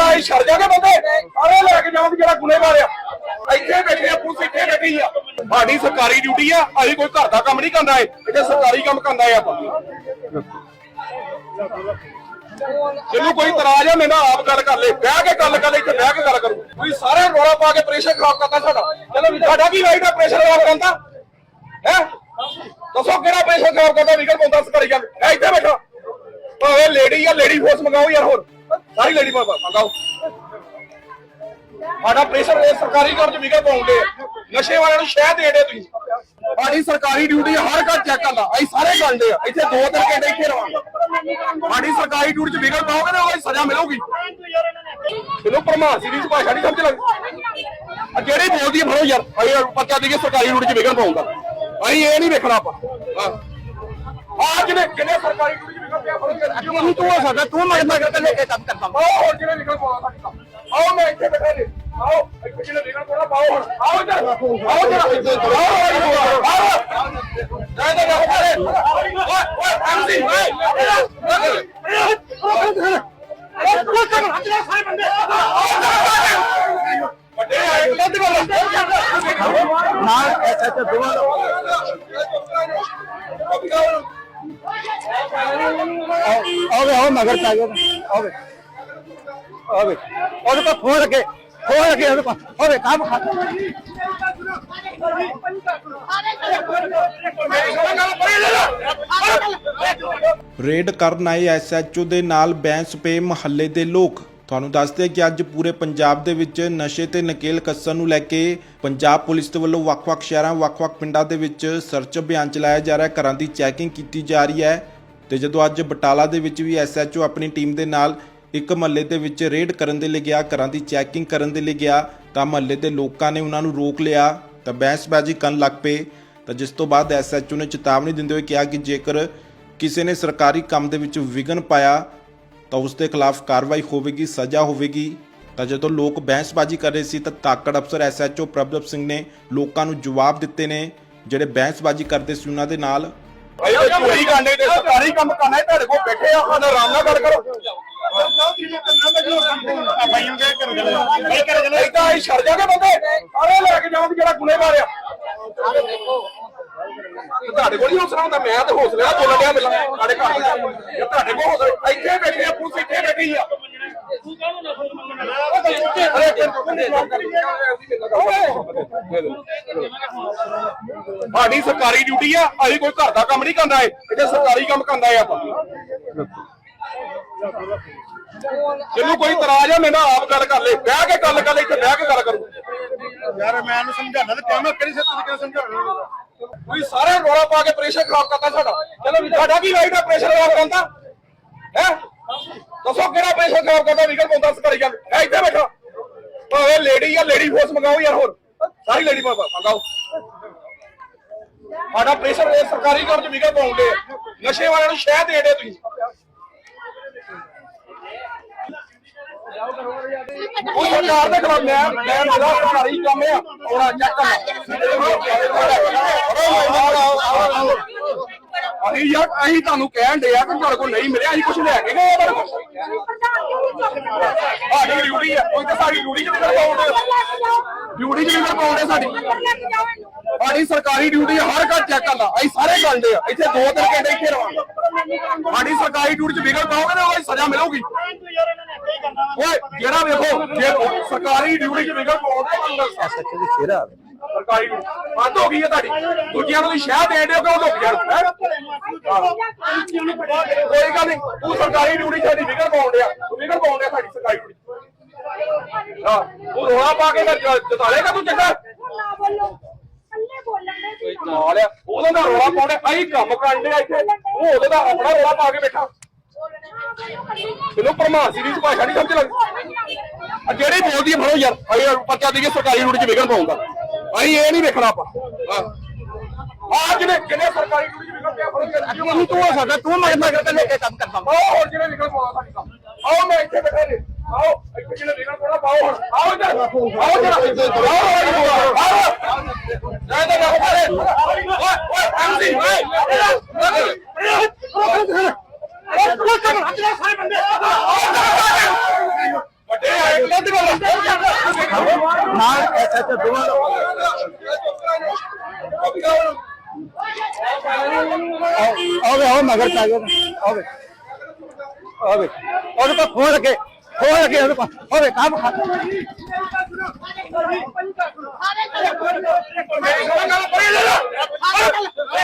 ਇਦਾਂ ਹੀ ਛੜ ਜਾਗੇ ਬੰਦੇ। ਸਾਰੇ ਲੈ ਕੇ ਜਾਓਗੇ ਜਿਹੜਾ ਗੁਨੇਗਾਰ ਆ ਇੱਥੇ ਬੈਠੇ ਆ, ਪੁਲਿਸ ਇੱਥੇ ਬੈਠੀ ਆ। ਸਾਡੀ ਸਰਕਾਰੀ ਡਿਊਟੀ ਆ, ਅਸੀਂ ਕੋਈ ਘਰ ਦਾ ਕੰਮ ਨਹੀਂ ਕਰਨਾ ਏ ਇੱਥੇ ਸਰਕਾਰੀ ਕੰਮ ਕਰਨਾ ਏ ਆਪਾਂ। ਜਿਹਨੂੰ ਕੋਈ ਇਤਰਾਜ਼ ਆ ਮੇਰੇ ਨਾਲ ਆਪ ਗੱਲ ਕਰ ਲੈ। ਬਹਿ ਕੇ ਗੱਲ ਕਰ ਲੈ, ਇੱਥੇ ਬਹਿ ਕੇ ਗੱਲ ਕਰੂ। ਕੋਈ ਸਾਰੇ ਰੋਲਾ ਪਾ ਕੇ ਪ੍ਰੈਸ਼ਰ ਖਰਾਬ ਕਰਦਾ ਸਾਡਾ। ਚਲੋ ਸਾਡਾ ਕੀ ਰਾਈਟ ਆ ਪ੍ਰੈਸ਼ਰ ਖਰਾਬ ਕਰਨ ਦਾ? ਹੈ? ਦੱਸੋ ਕਿਹੜਾ ਪ੍ਰੈਸ਼ਰ ਖਰਾਬ ਕਰਦਾ, ਵਿਕਲ ਪਾਉਂਦਾ ਸਰਕਾਰੀ ਗੱਲ ਐ ਇੱਥੇ ਬੈਠਾ। ਭਾਵੇਂ ਲੇਡੀ ਆ ਲੇਡੀ ਫੋਰਸ ਮੰਗਾਓ ਯਾਰ ਹੋਰ। ਸਾਰੀ ਲੇਡੀ ਮੰਗਾਓ। ਸਾਡਾ ਪ੍ਰੈਸ਼ਰ ਇਹ ਸਰਕਾਰੀ ਕੰਮ ਚ ਵਿਕਲ ਪਾਉਂਦੇ ਨਸ਼ੇ ਵਾਲਿਆਂ ਨੂੰ ਸ਼ਹਿ ਦੇ ਤੁਸੀਂ। ਸਾਡੀ ਸਰਕਾਰੀ ਡਿਊਟੀ ਹਰ ਘਰ ਚੈੱਕ ਕਰਦਾ ਅਸੀਂ ਸਾਰੇ ਕਰਦੇ ਆ, ਇੱਥੇ ਦੋ ਤਿੰਨ ਘੰਟੇ ਇੱਥੇ ਰਵਾਂਗੇ। ਸਾਡੀ ਸਰਕਾਰੀ ਡਿਊਟੀ ਚ ਵਿਗੜ ਪਾਓਗੇ ਨਾ ਉਹਦੀ ਸਜ਼ਾ ਮਿਲੂਗੀ? ਇਹਨੂੰ ਸੀ ਦੀ ਭਾਸ਼ਾ ਨਹੀਂ ਸਮਝ ਲੱਗੀ ਆ ਜਿਹੜੀ ਬੋਲਦੀ ਹੈ ਫੜੋ ਯਾਰ। ਅਸੀਂ ਪਰਚਾ ਦੇਈਏ ਸਰਕਾਰੀ ਡਿਊਟੀ ਚ ਵਿਗੜ ਪਾਉਂਦਾ। ਅਸੀਂ ਇਹ ਨਹੀਂ ਵੇਖਣਾ ਆਪਾਂ। ਹਾਂ। ਆ ਜਿਹਨੇ ਕਿਨੇ ਸਰਕਾਰੀ ਡਿਊਟੀ ਤੂੰ ਤੂੰ ਹੋ ਤੂੰ ਮਗਰ ਮਗਰ ਤੇ ਲੈ ਕੇ ਕੰਮ ਕਰਦਾ। ਆਓ ਹੋਰ ਜਿਹਨੇ ਵਿਕਲ ਪਾਉਣਾ ਸਾਡੀ ਕੰਮ। ਆਓ ਮੈਂ ਇੱਥੇ ਬੈਠਾ ਜੀ। ਆਓ, ਇੱਥੇ ਜਿਹਨੇ ਵਿਕਲ ਪਾਉਣਾ ਪਾਓ ਹੁਣ। ਆਓ ਇੱਧਰ। ਆਓ ਜਰਾ ਆਓ ਆਓ ਜੈ ਜੈ ਓਏ ਓਏ ਐਮਸੀ ਓਏ ਵੱਡੇ ਆਏ ਕੱਢ ਨਾਲ ਐਸਐਚਓ ਦੋਵਾਂ ਆਵੇ ਆਓ ਮਗਰ ਪੈ ਗਿਆ ਆਵੇ ਆਵੇ ਉਹਦੇ ਕੋਲ ਫੋਨ ਰੱਖੇ ਫੋਨ ਰੱਖੇ ਉਹਦੇ ਕੋਲ ਆਵੇ ਕੰਮ ਖਾ ਰੇਡ ਕਰਨ ਆਏ ਐਸਐਚਓ ਦੇ ਨਾਲ ਬੈਂਸ ਪੇ ਮਹੱਲੇ ਦੇ ਲੋਕ। ਤੁਹਾਨੂੰ ਦੱਸਦੇ ਕਿ ਅੱਜ ਪੂਰੇ ਪੰਜਾਬ ਦੇ ਵਿੱਚ ਨਸ਼ੇ ਤੇ ਨਕੇਲ ਕੱਸਣ ਨੂੰ ਲੈ ਕੇ ਪੰਜਾਬ ਪੁਲਿਸ ਦੇ ਵੱਲੋਂ ਵੱਖ-ਵੱਖ ਸ਼ਹਿਰਾਂ, ਵੱਖ-ਵੱਖ ਪਿੰਡਾਂ ਦੇ ਵਿੱਚ ਸਰਚ ਅਭਿਆਨ ਚਲਾਇਆ ਜਾ ਰਿਹਾ ਹੈ। ਘਰਾਂ ਦੀ ਚੈਕਿੰਗ ਕੀਤੀ ਜਾ ਰਹੀ ਹੈ ਤੇ ਜਦੋਂ ਅੱਜ ਬਟਾਲਾ ਦੇ ਵਿੱਚ ਵੀ ਐਸਐਚਓ ਆਪਣੀ ਟੀਮ ਦੇ ਨਾਲ ਇੱਕ ਮਹੱਲੇ ਦੇ ਵਿੱਚ ਰੇਡ ਕਰਨ ਦੇ ਲਈ ਗਿਆ, ਘਰਾਂ ਦੀ ਚੈਕਿੰਗ ਕਰਨ ਦੇ ਲਈ ਗਿਆ, ਤਾਂ ਮਹੱਲੇ ਦੇ ਲੋਕਾਂ ਨੇ ਉਹਨਾਂ ਨੂੰ ਰੋਕ ਲਿਆ, ਤਾਂ ਬਹਿਸਬਾਜ਼ੀ ਕਰਨ ਲੱਗ ਪਏ। ਤਾਂ ਜਿਸ ਤੋਂ ਬਾਅਦ ਐਸਐਚਓ ਨੇ ਚੇਤਾਵਨੀ ਦਿੰਦੇ ਹੋਏ ਕਿਹਾ ਕਿ ਜੇਕਰ ਕਿਸੇ ਨੇ ਸਰਕਾਰੀ ਕੰਮ ਦੇ ਵਿੱਚ ਵਿਘਨ ਪਾਇਆ ਤਾਂ ਉਸ ਦੇ ਖਿਲਾਫ ਕਾਰਵਾਈ ਹੋਵੇਗੀ, ਸਜ਼ਾ ਹੋਵੇਗੀ। ਤਾਂ ਜਦੋਂ ਲੋਕ ਬਹਿਸਬਾਜ਼ੀ ਕਰ ਰਹੇ ਸੀ, ਤਾਂ ਤਾਕੜ ਅਫਸਰ ਐਸਐਚਓ ਪ੍ਰਭਜੋਤ ਸਿੰਘ ਨੇ ਲੋਕਾਂ ਨੂੰ ਜਵਾਬ ਦਿੱਤੇ ਨੇ, ਜਿਹੜੇ ਬਹਿਸਬਾਜ਼ੀ ਕਰਦੇ ਸੀ ਉਹਨਾਂ ਦੇ ਨਾਲ। ਅਯੋ ਚੋਰੀ ਕਰਨੇ ਤੇ ਸਰਕਾਰੀ ਕੰਮ ਕਰਨਾ ਹੈ, ਤੁਹਾਡੇ ਕੋਲ ਬੈਠੇ ਆ ਸਾਡਾ ਆਰਾਮ ਨਾਲ ਗੱਲ ਕਰੋ। ਇਦਾਂ ਹੀ ਛੜ ਜਾਗੇ ਬੰਦੇ। ਸਾਰੇ ਲੈ ਕੇ ਜਾਓਗੇ ਜਿਹੜਾ ਗੁਨੇਗਾਰ ਆ। ਤੇ ਤੁਹਾਡੇ ਕੋਲ ਹੀ ਹੌਸਲਾ ਹੁੰਦਾ ਮੈਂ ਤੇ ਹੌਸਲੇ ਨਾਲ ਬੋਲਣ ਡਿਆ ਪਹਿਲਾਂ ਸਾਡੇ ਘਰ ਦੇ ਜੇ ਤੁਹਾਡੇ ਕੋਲ ਹੌਸਲਾ ਇੱਥੇ ਬੈਠੇ ਆ ਪੁਲਿਸ ਇੱਥੇ ਬੈਠੀ ਆ। ਅਰੇ ਸਾਡੀ ਸਰਕਾਰੀ ਡਿਊਟੀ ਆ ਅਸੀਂ ਕੋਈ ਘਰ ਦਾ ਕੰਮ ਨਹੀਂ ਕਰਨਾ ਏ ਇੱਥੇ ਸਰਕਾਰੀ ਕੰਮ ਕਰਨਾ ਏ ਆਪਾਂ। ਜਿਹਨੂੰ ਕੋਈ ਇਤਰਾਜ਼ ਆ ਮੇਰੇ ਨਾਲ ਆਪ ਗੱਲ ਕਰ ਲੈ। ਬਹਿ ਕੇ ਗੱਲ ਕਰ ਲੈ ਇੱਥੇ ਬਹਿ ਕੇ ਗੱਲ ਕਰੂ। ਯਾਰ ਮੈਂ ਇਹਨੂੰ ਸਮਝਾਉਣਾ ਤੇ ਮੈਂ ਕਿਹੜੀ ਸਿੱਧ ਤਰੀਕੇ ਨਾਲ ਸਮਝਾਉਣਾ? ਕੋਈ ਸਾਰੇ ਰੋਲਾ ਪਾ ਕੇ ਪ੍ਰੈਸ਼ਰ ਖਰਾਬ ਕਰਦਾ ਸਾਡਾ। ਚਲੋ ਸਾਡਾ ਕੀ ਰਾਈਟ ਆ ਪ੍ਰੈਸ਼ਰ ਖਰਾਬ ਕਰਨ ਦਾ? ਹੈ? ਦੱਸੋ ਕਿਹੜਾ ਪ੍ਰੈਸ਼ਰ ਖਰਾਬ ਕਰਦਾ ਵਿਕਲ ਪਾਉਂਦਾ ਸਰਕਾਰੀ ਗੱਲ। ਐ ਇੱਥੇ ਬੈਠਾ। ਭਾਵੇਂ ਲੇਡੀ ਜਾਂ ਲੇਡੀ ਫੋਰਸ ਮੰਗਾਓ ਯਾਰ ਹੋਰ। ਸਾਰੀ ਲੇਡੀ ਮੰਗਾਓ। ਸਾਡਾ ਪ੍ਰੈਸ਼ਰ ਇਹ ਸਰਕਾਰੀ ਕੰਮ ਚ ਵਿਕਲ ਪਾਉਂਦੇ ਨਸ਼ੇ ਵਾਲਿਆਂ ਨੂੰ ਸ਼ਹਿ ਦੇ ਦੇ ਤੁਸੀਂ। ਉਹ ਸਰਕਾਰ ਦੇ ਖਿਲਾਫ ਮੈਂ ਮੈਂ ਮੇਰਾ ਸਰਕਾਰੀ ਕੰਮ ਆ ਉਹਨਾਂ ਚੈੱਕ ਅਸੀਂ ਯਾਰ ਅਸੀਂ ਤੁਹਾਨੂੰ ਕਹਿਣ ਦੇ ਆ ਕਿ ਤੁਹਾਡੇ ਕੋਲ ਨਹੀਂ ਮਿਲਿਆ ਅਸੀਂ ਕੁਝ ਲੈ ਕੇ ਗਏ ਆ ਤੁਹਾਡੇ ਕੋਲ। ਸਾਡੀ ਡਿਊਟੀ ਆ ਕੋਈ ਤਾਂ ਸਾਡੀ ਡਿਊਟੀ ਸਾਡੀ। ਸਾਡੀ ਸਰਕਾਰੀ ਡਿਊਟੀ ਹਰ ਘਰ ਚੈੱਕ ਕਰਦਾ ਅਸੀਂ ਸਾਰੇ ਕਰਦੇ ਆ ਇੱਥੇ ਦੋ ਤਿੰਨ ਘੰਟੇ ਇੱਥੇ ਰਵਾਂਗੇ। ਸਾਡੀ ਸਰਕਾਰੀ ਡਿਊਟੀ ਚ ਵਿਗੜ ਪਾਓਗੇ ਨਾ ਉਹਦੀ ਸਜ਼ਾ ਮਿਲੂਗੀ। ਓਏ ਜਿਹੜਾ ਵੇਖੋ ਜੇ ਸਰਕਾਰੀ ਡਿਊਟੀ ਚ ਵਿਗੜ ਪਾਓਗੇ ਤੁਹਾਨੂੰ ਐਸਐਚਓ ਦੀ ਸਿਰ ਆ ਸਰਕਾਰੀ ਬੰਦ ਹੋ ਗਈ ਹੈ ਤੁਹਾਡੀ। ਦੂਜਿਆਂ ਨੂੰ ਸ਼ਹਿ ਦੇ ਦਿਓ ਕਿ ਉਹ ਲੁਕ ਜਾਣ? ਕੋਈ ਗੱਲ ਨਹੀਂ ਤੂੰ ਸਰਕਾਰੀ ਡਿਊਟੀ ਸਾਡੀ ਵਿਗੜ ਪਾਉਣ ਡਿਆ। ਤੂੰ ਵਿਗੜ ਪਾਉਣ ਡਿਆ ਸਾਡੀ ਸਰਕਾਰੀ ਡਿਊਟੀ ਹਾਂ ਉਹ ਰੋਣਾ ਪਾ ਕੇ ਜਤਾਲੇਗਾ ਤੂੰ ਚੰਗਾ? ਨਾ। ਬੋਲੋ ਦੇ ਨਾਲ ਆ ਉਹਦਾ ਦਾ ਰੋਲਾ ਪਾਉਂਦੇ ਅਸੀਂ ਕੰਮ ਕਰਨ ਡਿਆ ਇੱਥੇ। ਉਹ ਉਹਦੇ ਦਾ ਆਪਣਾ ਰੋਲਾ ਪਾ ਕੇ ਬੈਠਾ। ਇਹਨੂੰ ਪ੍ਰਮਾਨ ਸੀਰੀਜ਼ ਭਾਸ਼ਾ ਨਹੀਂ ਸਮਝ ਲੱਗੀ ਆ ਜਿਹੜੀ ਬੋਲਦੀ ਹੈ ਫੜੋ ਯਾਰ ਅਸੀਂ ਪਰਚਾ ਦੇ ਕੇ ਸਰਕਾਰੀ ਡਿਊਟੀ ਚ ਵਿਗੜ ਪਾਉਂਦਾ ਅਸੀਂ ਇਹ ਨਹੀਂ ਵੇਖਣਾ ਆਪਾਂ ਆ ਜਿਹਨੇ ਕਿਨੇ ਸਰਕਾਰੀ ਡਿਊਟੀ ਚ ਵਿਗੜ ਪਿਆ ਫੜੋ ਯਾਰ ਤੂੰ ਤੂੰ ਹੋ ਸਕਦਾ ਤੂੰ ਮਗਰ ਮਗਰ ਤੇ ਲੈ ਕੇ ਕੰਮ ਕਰਦਾ ਆਓ ਹੋਰ ਜਿਹਨੇ ਵਿਗੜ ਪਾਉਣਾ ਸਾਡੀ ਕੰਮ ਆਓ ਮੈਂ ਇੱਥੇ ਬੈਠਾ ਜੀ ਆਓ ਇੱਥੇ ਜਿਹਨੇ ਵਿਗੜ ਪਾਉਣਾ ਪਾਓ ਹੁਣ ਆਓ ਇੱਧਰ ਆਓ ਜਰਾ ਆਓ ਆਓ ਜੈ ਜੈ ਜੈ ਓਏ ਓਏ ਐਮਸੀ ਓਏ ਵੱਡੇ ਗਲਤ ਗੱਲ ਆ ਐਸਐਚਓ ਦੋਵਾਂ ਆਵੇ ਆਵੇ ਮਗਰ ਪੈ ਗਿਆ। ਆਵੇ ਆਵੇ ਉਹਦੇ ਕੋਲ ਫੋਨ ਰੱਖੇ ਫੋਨ ਰੱਖੇ ਉਹਦੇ ਕੋਲ। ਹੋਵੇ ਕੰਮ ਖਾ। ਲਾ